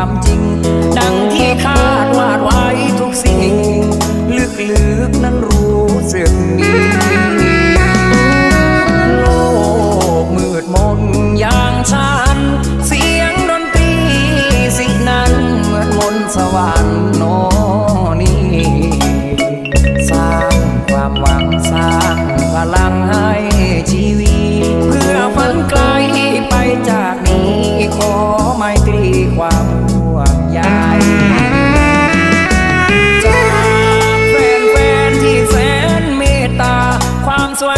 ความจริง ดังที่คาดวาดไว้ทุกสิ่ง ลึกๆนั้นรู้สึกดีโลกมืดมนอย่างฉัน เสียงดนตรีสินั้นเหมือนมนสวรรค์โนนี่สร้างความหวังสร้างพลังให้ชีวิต เพื่อฝันไกลไปจากนี้ขอไม่ตรีความ Rồi,